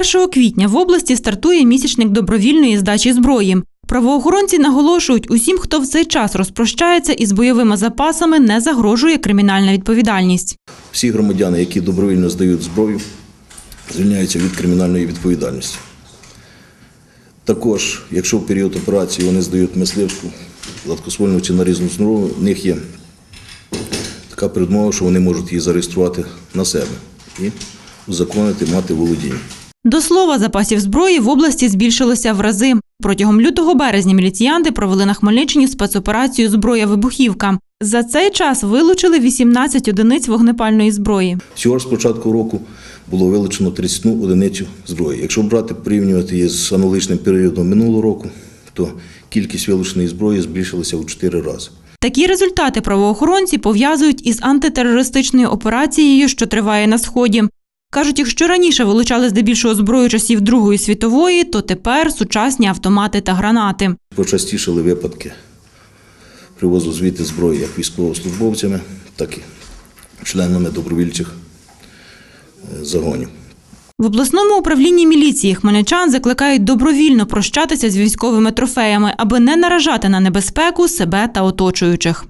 1 квітня в області стартує місячник добровільної здачі зброї. Правоохоронці наголошують, усім, хто в цей час розпрощається із бойовими запасами, не загрожує кримінальна відповідальність. Всі громадяни, які добровільно здають зброю, звільняються від кримінальної відповідальності. Також, якщо в період операції вони здають мисливську, гладкоствольну чи нарізну зброю, в них є така передмова, що вони можуть її зареєструвати на себе і узаконити мати володіння. До слова, запасів зброї в області збільшилося в рази. Протягом лютого-березня міліціянти провели на Хмельниччині спецоперацію Зброя вибухівка. За цей час вилучили 18 одиниць вогнепальної зброї. Всього ж з початку року було вилучено 31 одиницю зброї. Якщо брати порівнювати її з аналогічним періодом минулого року, то кількість вилученої зброї збільшилася в 4 рази. Такі результати правоохоронці пов'язують із антитерористичною операцією, що триває на сході. Кажуть, якщо раніше вилучали здебільшого зброю часів Другої світової, то тепер сучасні автомати та гранати. Почастішали випадки привозу звідти зброї як військовослужбовцями, так і членами добровільчих е, загонів. В обласному управлінні міліції хмельничан закликають добровільно прощатися з військовими трофеями, аби не наражати на небезпеку себе та оточуючих.